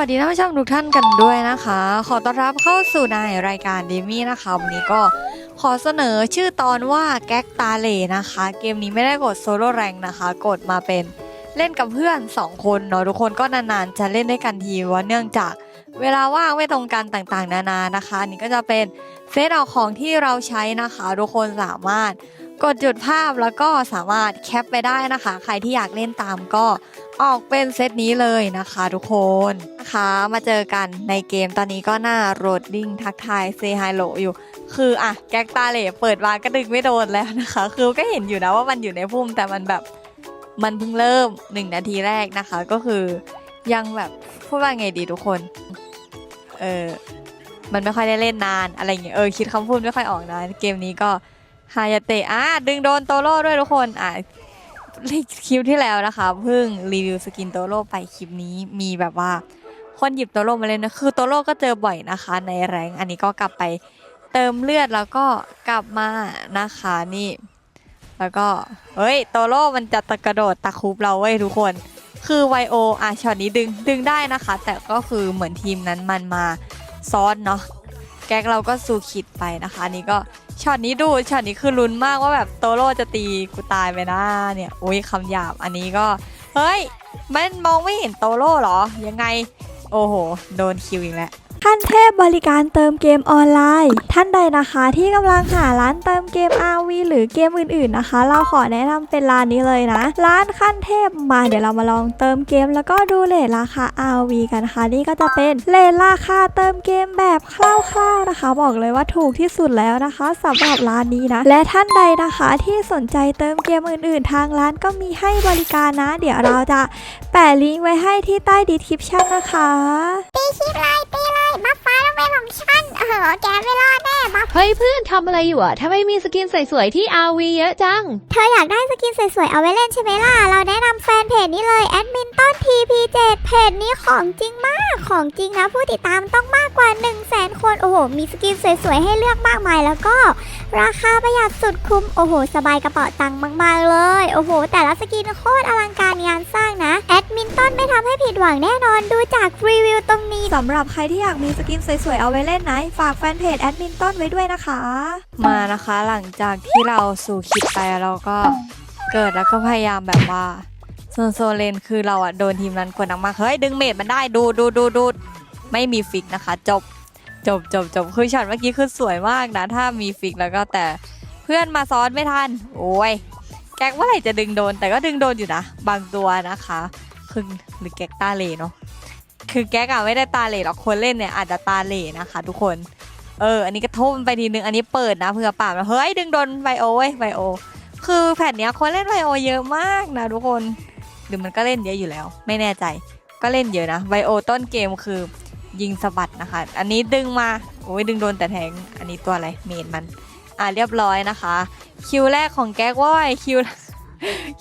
สวัสดีท่านผู้ชมทุกท่านกันด้วยนะคะ ขอต้อนรับเข้าสู่ในรายการเดมี่นะคะ วันนี้ก็ขอเสนอชื่อตอนว่าแก๊กตาเลนะคะ เกมนี้ไม่ได้กดโซโล่แรงนะคะ กดมาเป็นเล่นกับเพื่อน 2 คนเนาะทุกคนก็นานๆ จะเล่นด้วยกันทีว่าเนื่องจากเวลาว่างไม่ตรงกันต่างๆ นานานะคะนนี้ก็จะเป็นเซตเอาของที่เราใช้นะคะ ทุกคนสามารถกดจุดภาพแล้วก็สามารถแคปไปได้นะคะ ใครที่อยากเล่นตามก็ ออกเป็นเซตนี้เลยนะคะทุกคนนะคะมาเจอกันในเกมตอนนี้ก็หน้าโรดดิ้งทักทายเซฮายโลอยู่ คืออะแก๊กตาเหล่เปิดมาก็ดึงไม่โดนแล้วนะคะ คือก็เห็นอยู่นะว่ามันอยู่ในพุ่มแต่มันแบบมันเพิ่งเริ่มหนึ่งนาทีแรกนะคะ ก็คือยังแบบพูดว่าไงดีทุกคน เออมันไม่ค่อยได้เล่นนานอะไรอย่างเงี้ยเออคิดคำพูดไม่ค่อยออกนะ เกมนี้ก็ฮายาเตะอะดึงโดนโตโร่ด้วยทุกคนอะ คลิปที่แล้วนะคะเพิ่งรีวิวสกินโตโร่ไปคลิปนี้มีแบบว่าคนหยิบโตโร่มาเล่นนะคือโตโร่ก็เจอบ่อยนะคะ ในแรงอันนี้ก็กลับไปเติมเลือดแล้วก็กลับมานะคะนี่ แล้วก็เฮ้ยโตโร่มันจะตะกระโดดตะคุบเราเว้ยทุกคน คือไวโออะช็อตนี้ดึงดึงได้นะคะ แต่ก็คือเหมือนทีมนั้นมันมาซ้อนเนาะ แก๊กเราก็สู้ขิดไปนะคะอันนี้ก็ช็อตนี้ดูช็อตนี้คือลุ้นมากว่าแบบโตโร่จะตีกูตายไปนะเนี่ยอุ้ยคำหยาบอันนี้ก็ เฮ้ย มันมองไม่เห็นโตโร่เหรอ ยังไง โอ้โห โดนคิวอีกแล้ว ขั้นเทพบริการเติมเกมออนไลน์ ท่านใดนะคะที่กำลังหาร้านเติมเกม RV หรือเกมอื่นๆนะคะ เราขอแนะนำเป็นร้านนี้เลยนะ ร้านขั้นเทพมาเดี๋ยวเรามาลองเติมเกม แล้วก็ดูเลทราคา RV กันนะคะนี่ก็จะเป็นเลทราคาเติมเกมแบบคร่าวๆนะคะ บอกเลยว่าถูกที่สุดแล้วนะคะสำหรับร้านนี้นะ และท่านใดนะคะที่สนใจเติมเกมอื่น ๆ ทางร้านก็มีให้บริการนะ เดี๋ยวเราจะ ปะลิงก์ไว้ให้ที่ใต้ดีคริปชั่นนะคะตีคลิปเลยตีเลยบัฟฟ้าต้องเป็นของฉันเออแกไม่รอดแน่บัฟเฮ้ยเพื่อนทำอะไรอยู่อะทำไมมีสกินสวยๆที่ RV เยอะจัง เธออยากได้สกินสวยๆเอาไว้เล่นใช่ไหมล่ะ เราแนะนำแฟนเพจนี้เลยแอดมินต้น TP7 เพจนี้ของจริงมากของจริงนะ ผู้ติดตามต้องมากกว่า 1 0 0 0 0แสนคน โอ้โห มีสกินสวยๆให้เลือกมากมายแล้วก็ ราคาประหยัดสุดคุ้มโอ้โห สบายกระเป๋าตังค์มากๆเลย โอ้โห แต่ละสกินโคตรอลังการงานสร้างนะแอดมินต้นไม่ทำให้ผิดหวังแน่นอนดูจากรีวิวตรงนี้สำหรับใครที่อยากมีสกินสวยๆเอาไว้เล่นนะ ฝากแฟนเพจแอดมินต้นไว้ด้วยนะคะ มานะคะหลังจากที่เราสู่คิดไปเราก็เกิดแล้วก็พยายามแบบว่าโซนโซเลนคือเราอะโดนทีมนั้นกดหนักมากเฮ้ยดึงเมดมันได้ดูดูดูดูไม่มีฟิกนะคะ จบจบจบจบคือช็อตเมื่อกี้คือสวยมากนะ ถ้ามีฟิกแล้วก็แต่เพื่อนมาซ้อนไม่ทัน โอ้ยแก๊กว่าไหร่จะดึงโดน แต่ก็ดึงโดนอยู่นะ บางตัวนะคะ คือหรือแก๊กตาเล่เนาะคือแก๊กอะไม่ได้ตาเล่หรอกคนเล่นเนี่ยอาจจะตาเล่นะคะ ทุกคนเอออันนี้ก็ทุ่มไปทีนึงอันนี้เปิดนะเผื่อป่าดเฮ้ยดึงโดนไบโอเว้ยไบโอ คือแผ่นเนี้ยคนเล่นไบโอเยอะมากนะทุกคนหรือมันก็เล่นเยอะอยู่แล้ว ไม่แน่ใจก็เล่นเยอะนะไบโอต้นเกมคือยิงสะบัดนะคะ อันนี้ดึงมาโอ้ยดึงโดนแต่แทงอันนี้ตัวอะไรเมดมัน อะเรียบร้อยนะคะ คิวแรกของแก๊กเว้ยคิว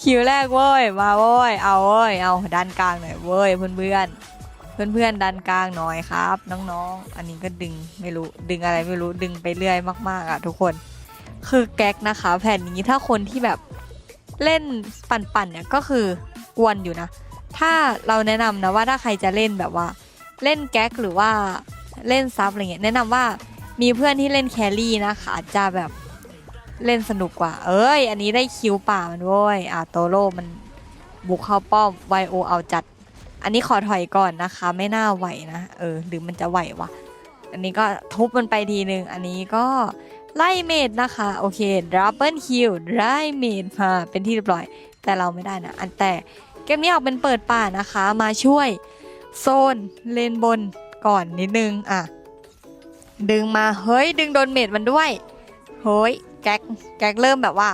คิวแรกเว้ย มาเว้ย เอาเว้ย เอาดันกลางหน่อยเว้ยเพื่อนเพื่อนๆเพื่อนๆดันกลางหน่อยครับ น้องๆ อันนี้ก็ดึงไม่รู้ดึงอะไรไม่รู้ดึงไปเรื่อยมากๆอะทุกคน คือแก๊กนะคะ แผ่นนี้ถ้าคนที่แบบเล่นปั่นๆเนี่ยก็คือกวนอยู่นะ ถ้าเราแนะนำนะว่าถ้าใครจะเล่นแบบว่า เล่นแก๊กหรือว่าเล่นซับอะไรเงี้ยแนะนำว่ามีเพื่อนที่เล่นแครี่นะคะจะแบบ เล่นสนุกกว่า เอ้ย อันนี้ได้คิวป่ามันโว้ย อะโตโร่มันบุกเข้าป้อมไวโอเอาจัด อันนี้ขอถอยก่อนนะคะ ไม่น่าไหวนะ เออ หรือมันจะไหววะ อันนี้ก็ทุบมันไปทีหนึ่งอันนี้ก็ไล่เมดนะคะ โอเคดับเบิลคิวไล่เมดมาเป็นที่เรียบร้อย แต่เราไม่ได้นะ อันแต่เกมนี้ออกเป็นเปิดป่านะคะ มาช่วยโซนเลนบนก่อนนิดนึง อะ ดึงมา เฮ้ย ดึงโดนเมดมันด้วย เฮ้ย แก๊กแก๊กเริ่มแบบว่า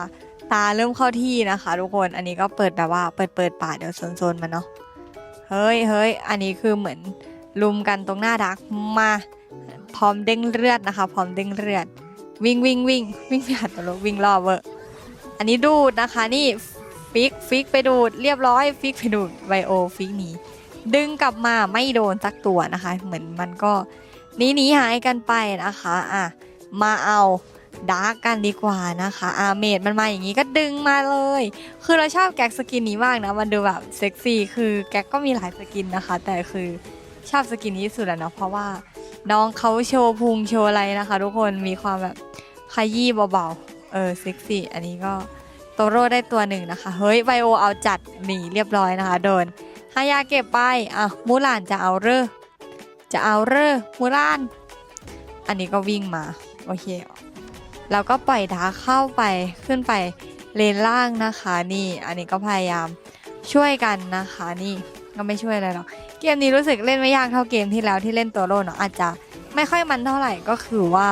ตาเริ่มเข้าที่นะคะ ทุกคนอันนี้ก็เปิดแบบว่าเปิดเปิดป่าเดี๋ยวโซนๆมันเนาะเฮ้ยเฮ้ยอันนี้คือเหมือนลุมกันตรงหน้าดักมาพร้อมเด้งเลือดนะคะ พร้อมเด้งเลือด วิ่งวิ่งวิ่งวิ่งไปหาตัวรถวิ่งรอบเวอร์อันนี้ดูดนะคะนี่ฟิกฟิกไปดูดเรียบร้อยฟิกไปดูดไวโอฟิกหนีดึงกลับมาไม่โดนสักตัวนะคะ เหมือนมันก็หนีหนีหายกันไปนะคะอะมาเอา ดาร์กกันดีกว่านะคะอาเมดมันมาอย่างนี้ก็ดึงมาเลย คือเราชอบแก๊กสกินนี้มากนะ มันดูแบบเซ็กซี่ คือแก๊กก็มีหลายสกินนะคะ แต่คือชอบสกินนี้สุดแล้วเนาะเพราะว่าน้องเขาโชว์พุงโชว์อะไรนะคะ ทุกคนมีความแบบขยี้เบาๆ เออเซ็กซี่ อันนี้ก็โตโร่ได้ตัวหนึ่งนะคะ เฮ้ยไบโอเอาจัดหนีเรียบร้อยนะคะโดนฮายาเก็บไปอะมูลานจะเอาเร่อจะเอาเร่อมูลาน อันนี้ก็วิ่งมา โอเค แล้วก็ปล่อยดาเข้าไปขึ้นไปเลนล่างนะคะนี่ อันนี้ก็พยายามช่วยกันนะคะนี่ก็ไม่ช่วยอะไรหรอกเกมนี้รู้สึกเล่นไม่ยากเท่าเกมที่แล้วที่เล่นตัวโลเนาะอาจจะไม่ค่อยมันเท่าไหร่ก็คือว่า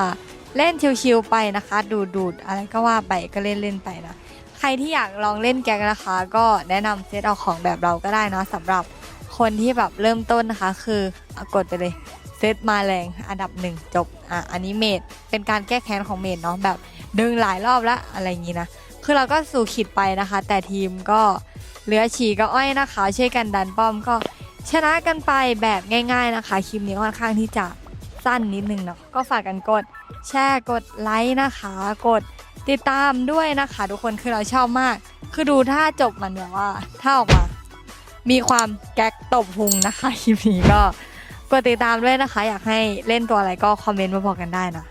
เล่นชิวๆไปนะคะ ดูดูดอะไรก็ว่าไปก็เล่นเล่นๆไปนะใครที่อยากลองเล่นแก๊งนะคะ ก็แนะนำเซตเอาของแบบเราก็ได้นะสำหรับคนที่แบบเริ่มต้นนะคะ คืออกดไปเลย เซตมาแรงอันดับหนึ่งจบอะอันนี้เมดเป็นการแก้แค้นของเมดเนาะแบบดึงหลายรอบล้วอะไรอย่างนี้นะคือเราก็สู่ขิดไปนะคะ แต่ทีมก็เหลือฉีก็อ้อยนะคะ ช่วยกันดันป้อมก็ชนะกันไปแบบง่าย ๆนะคะคลิปนี้ค่อนข้างที่จะสั้นนิดนึงเนาะก็ฝากกันกดแชร์กดไลค์นะคะ กดติดตามด้วยนะคะ ทุกคนคือเราชอบมาก คือดูถ้าจบมันแบบว่าถ้าออกมา มีความแก๊กตบพุงนะคะคลิปนี้ก็ กดติดตามด้วยนะคะ อยากให้เล่นตัวอะไรก็คอมเมนต์มาบอกกันได้นะ